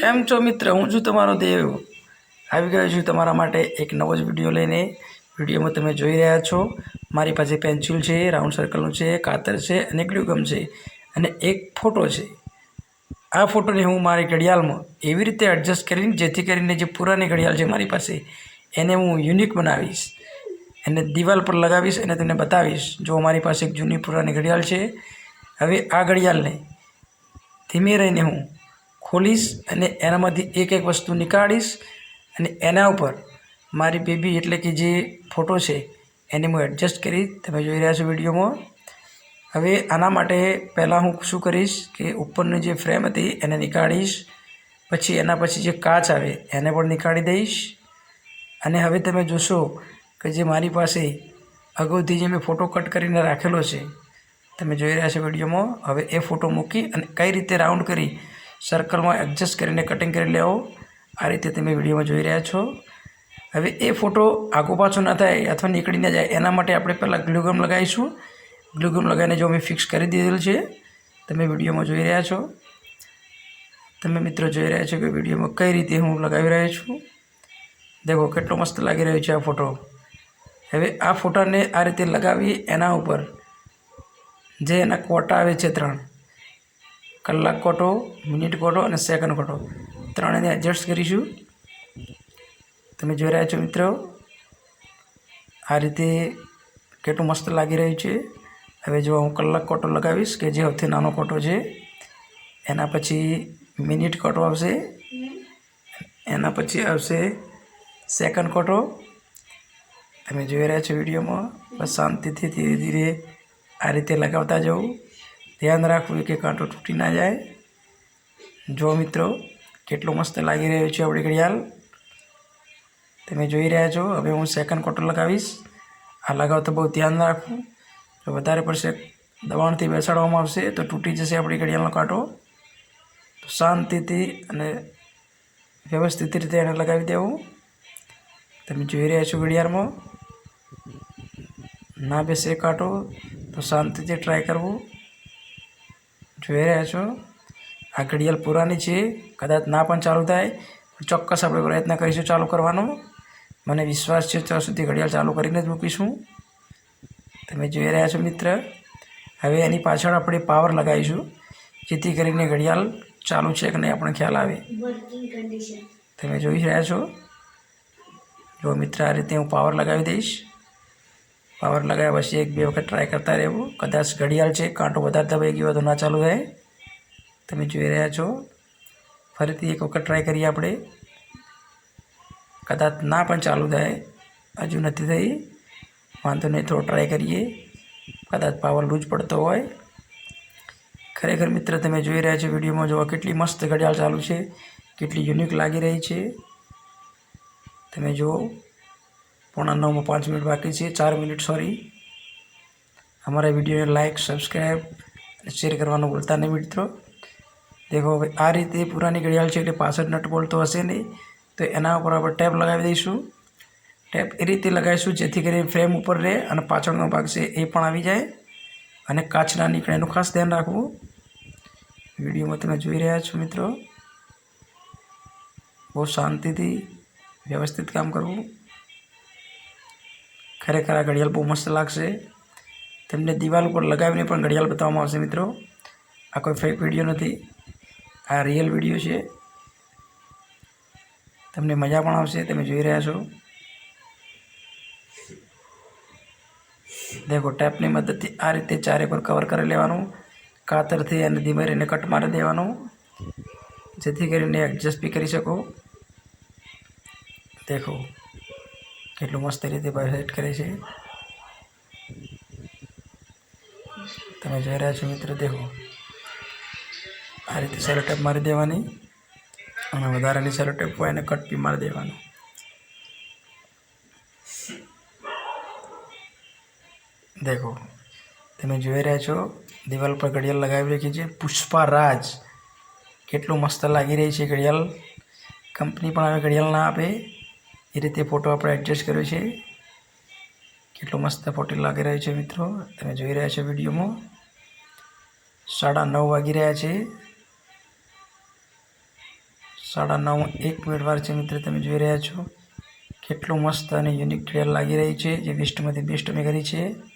કેમ છો મિત્ર, હું છું તમારો દેવ. આવી ગયો છું તમારા માટે એક નવો જ વીડિયો લઈને. વિડીયોમાં તમે જોઈ રહ્યા છો, મારી પાસે પેન્સિલ છે, રાઉન્ડ સર્કલનું છે, કાતર છે અને ગ્લુગમ છે અને એક ફોટો છે. આ ફોટોને હું મારી ઘડિયાળમાં એવી રીતે એડજસ્ટ કરીને, જેથી કરીને જે પુરાની ઘડિયાળ છે મારી પાસે, એને હું યુનિક બનાવીશ. એને દિવાલ પર લગાવીશ અને તમને બતાવીશ. જો મારી પાસે એક જૂની પુરાની ઘડિયાળ છે, હવે આ ઘડિયાળને ધીમે રહીને હું ખોલીશ અને એનામાંથી એક એક વસ્તુ નીકાળીશ અને એના ઉપર મારી બેબી એટલે કે જે ફોટો છે એને હું એડજસ્ટ કરી તમે જોઈ રહ્યા છો વિડીયોમાં. હવે આના માટે પહેલાં હું શું કરીશ કે ઉપરની જે ફ્રેમ હતી એને નીકાળીશ, પછી એના પછી જે કાચ આવે એને પણ નીકાળી દઈશ. અને હવે તમે જોશો કે જે મારી પાસે અગાઉથી જે મેં ફોટો કટ કરીને રાખેલો છે, તમે જોઈ રહ્યા છો વિડીયોમાં. હવે એ ફોટો મૂકી અને કઈ રીતે રાઉન્ડ કરી સર્કલમાં એડજસ્ટ કરીને કટિંગ કરી લેવો. આ રીતે તમે વિડીયોમાં જોઈ રહ્યા છો. હવે એ ફોટો આગો પાછો ન થાય અથવા નીકળી ન જાય એના માટે આપણે પહેલાં ગ્લુગમ લગાવીશું. ગ્લુગમ લગાવીને જો અમે ફિક્સ કરી દીધેલ છે, તમે વિડીયોમાં જોઈ રહ્યા છો. તમે મિત્રો જોઈ રહ્યા છો કે વિડીયોમાં કઈ રીતે હું લગાવી રહ્યો છું. દેખો કેટલો મસ્ત લાગી રહ્યો છે આ ફોટો હવે આ ફોટાને આ રીતે લગાવી એના ઉપર. જે એના કોટા આવે છે ત્રણ. કલાક કોટો, મિનિટ કોટો અને સેકન્ડ કોટો. ત્રણેને એડજસ્ટ કરીશું. તમે જોઈ રહ્યા છો મિત્રો, આ રીતે કેટલું મસ્ત લાગી રહ્યું છે. હવે જો હું કલાક કોટો લગાવીશ કે જે સૌથી નાનો કોટો છે, એના પછી મિનિટ કોટો આવશે. એના પછી આવશે સેકન્ડ કોટો. તમે જોઈ રહ્યા છો વિડીયોમાં, બસ શાંતિથી ધીરે ધીરે આ રીતે લગાવતા જવું ધ્યાન રાખવું કે કાંટો તૂટી ના જાય. જો મિત્રો, કેટલું મસ્ત લાગી રહ્યું છે આપણી ઘડિયાળ. તમે જોઈ રહ્યા છો, હવે હું સેકન્ડ કોટો લગાવીશ. આ લગાવતો બહુ ધ્યાન રાખવું. જો વધારે પડશે દબાણથી બેસાડવામાં આવશે, તો તૂટી જશે આપણી ઘડિયાળનો કાંટો. તો શાંતિથી અને વ્યવસ્થિત રીતે એને લગાવી દેવું. તમે જોઈ રહ્યા છો ઘડિયાળમાં. ના બેસે કાંટો, તો શાંતિથી ટ્રાય કરવું. જોઈ રહ્યા છો. આ ઘડિયાળ પુરાની છે. કદાચ ના પણ ચાલુ થાય. ચોક્કસ આપણે પ્રયત્ન કરીશું ચાલુ કરવાનો. મને વિશ્વાસ છે ત્યાં સુધી ઘડિયાળ ચાલુ કરીને જ મૂકીશું. તમે જોઈ રહ્યા છો મિત્ર. હવે એની પાછળ આપણે પાવર લગાવીશું. જેથી કરીને ઘડિયાળ ચાલુ છે કે નહીં આપણને ખ્યાલ આવે. તમે જોઈ રહ્યા છો? જો મિત્ર આ રીતે હું પાવર લગાવી દઈશ. પાવર લગાવ્યા પછી એક બે વખત ટ્રાય કરતા રહેવું. કદાચ ઘડિયાળ છે, કાંટો વધારે દબાઈ ગયો તો ના ચાલુ થાય. તમે જોઈ રહ્યા છો. ફરીથી એક વખત ટ્રાય કરીએ આપણે. કદાચ ના પણ ચાલુ થાય. હજુ નથી થઈ. વાંધો નહીં, થોડો ટ્રાય કરીએ. કદાચ પાવર લૂઝ પડતો હોય. ખરેખર મિત્ર, તમે જોઈ રહ્યા છો વિડીયોમાં જોવા કેટલી મસ્ત ઘડિયાળ ચાલુ છે, કેટલી યુનિક લાગી રહી છે. તમે જુઓ. પોણા નવમાં પાંચ મિનિટ બાકી છે, ચાર મિનિટ સોરી અમારા વિડીયોને લાઇક સબસ્ક્રાઈબ અને શેર કરવાનું ભૂલતા નહીં મિત્રો. દેખો ભાઈ આ રીતે પુરાની ઘડિયાળ છે એટલે પાછળ નટ બોલતો હશે નહીં. તો એના ઉપર આપણે ટેપ લગાવી દઈશું. ટેપ એ રીતે લગાવીશું જેથી કરીને ફ્રેમ ઉપર રહે અને પાછળનો ભાગ છે એ પણ આવી જાય અને કાચ ના નીકળે એનું ખાસ ધ્યાન રાખવું. વિડીયોમાં તમે જોઈ રહ્યા છો મિત્રો. બહુ શાંતિથી વ્યવસ્થિત કામ કરવું. ખરેખર આ ઘડિયાળ બહુ મસ્ત લાગશે. તમને દિવાલ ઉપર લગાવીને પણ ઘડિયાળ બતાવવામાં આવશે મિત્રો. આ કોઈ ફેક વીડિયો નથી. આ રિયલ વીડિયો છે. તમને મજા પણ આવશે, તમે જોઈ રહ્યા છો. દેખો, ટેપની મદદથી આ રીતે ચારે પર કવર કરી લેવાનું, કાતરથી અને ધીમે રહીને કટ મારી દેવાનું. જેથી કરીને એડજસ્ટ બી કરી શકો. દેખો કેટલું મસ્ત રીતે સેટ કરે છે. તમે જોઈ રહ્યા છો મિત્રો, દેખો. આ રીતે સેલો ટેપ મારી દેવાની અને વધારાની સેલો ટેપ હોય એને કટ બી મારી દેવાનું. દેખો, તમે જોઈ રહ્યા છો, દિવાલ પર ઘડિયાળ લગાવી રાખી છે. પુષ્પા રાજ કેટલું મસ્ત લાગી રહી છે ઘડિયાળ. કંપની પણ હવે ઘડિયાળ ના આપે. એ રીતે ફોટો આપણે એડજસ્ટ કર્યો છે. કેટલો મસ્ત ફોટો લાગી રહ્યો છે મિત્રો. તમે જોઈ રહ્યા છો વિડીયોમાં. સાડા નવ વાગી રહ્યા છે. સાડા નવ એક મિનિટ વાર છે મિત્ર તમે જોઈ રહ્યા છો. કેટલું મસ્ત અને યુનિક ટ્રેલ લાગી રહી છે. જે બેસ્ટમાંથી બેસ્ટ અમે કરી છે.